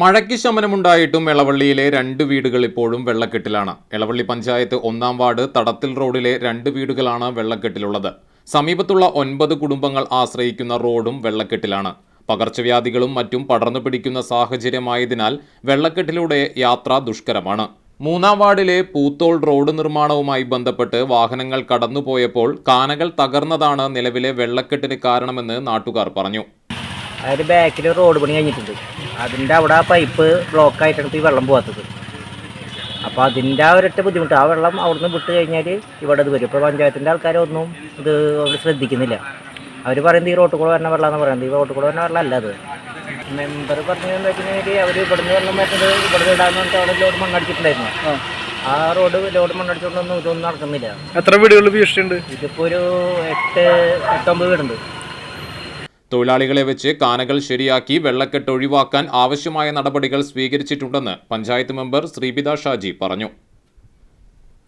മഴയ്ക്ക് ശമനമുണ്ടായിട്ടും എളവള്ളിയിലെ രണ്ട് വീടുകൾ ഇപ്പോഴും വെള്ളക്കെട്ടിലാണ്. എളവള്ളി പഞ്ചായത്ത് ഒന്നാം വാർഡ് തടത്തിൽ റോഡിലെ രണ്ട് വീടുകളാണ് വെള്ളക്കെട്ടിലുള്ളത്. സമീപത്തുള്ള ഒൻപത് കുടുംബങ്ങൾ ആശ്രയിക്കുന്ന റോഡും വെള്ളക്കെട്ടിലാണ്. പകർച്ചവ്യാധികളും മറ്റും പടർന്നു പിടിക്കുന്ന സാഹചര്യമായതിനാൽ വെള്ളക്കെട്ടിലൂടെ യാത്ര ദുഷ്കരമാണ്. മൂന്നാം വാർഡിലെ പൂത്തോൾ റോഡ് നിർമ്മാണവുമായി ബന്ധപ്പെട്ട് വാഹനങ്ങൾ കടന്നുപോയപ്പോൾ കാനകൾ തകർന്നതാണ് നിലവിലെ വെള്ളക്കെട്ടിന് കാരണമെന്ന് നാട്ടുകാർ പറഞ്ഞു. അതിന്റെ ബാക്കിൽ റോഡ് പണി കഴിഞ്ഞിട്ടുണ്ട്. അതിന്റെ അവിടെ ആ പൈപ്പ് ബ്ലോക്ക് ആയിട്ടാണ് ഇപ്പോൾ ഈ വെള്ളം പോകാത്തത് അപ്പോൾ അതിന്റെ ആ ഒരൊറ്റ ബുദ്ധിമുട്ട് ആ വെള്ളം അവിടുന്ന് വിട്ട് കഴിഞ്ഞാൽ ഇവിടെ ഇത് വരും. ഇപ്പോൾ പഞ്ചായത്തിന്റെ ആൾക്കാരൊന്നും ഇത് അവർ ശ്രദ്ധിക്കുന്നില്ല. അവർ പറയുന്നത് ഈ റോട്ട് കൂടെ വരുന്ന വെള്ളമെന്ന് പറയുന്നത്. ഈ റോട്ട് കൂടെ വരുന്ന വെള്ളം അല്ല അത്. മെമ്പർ പറഞ്ഞതെന്ന് കഴിഞ്ഞാൽ അവർ ഇവിടുന്ന് വെള്ളം വരുന്നത് ഇവിടുന്ന് ഇടാന്ന് പറഞ്ഞിട്ട് അവിടെ ലോഡ് മണ്ണടിച്ചിട്ടുണ്ടായിരുന്നു. ആ. റോഡ് ലോഡ് മണ്ണടിച്ചുകൊണ്ടൊന്നും ഇതൊന്നും നടക്കുന്നില്ല. എത്ര വീടുകൾ ഭീഷണിയുണ്ട് ഇതിപ്പോൾ ഒരു എട്ട് എട്ടൊമ്പത് വീടുണ്ട്. തൊഴിലാളികളെ വെച്ച് കാനകൾ ശരിയാക്കി വെള്ളക്കെട്ട് ഒഴിവാക്കാൻ ആവശ്യമായ നടപടികൾ സ്വീകരിച്ചിട്ടുണ്ടെന്ന് പഞ്ചായത്ത് മെമ്പർ ശ്രീപിത ഷാജി പറഞ്ഞു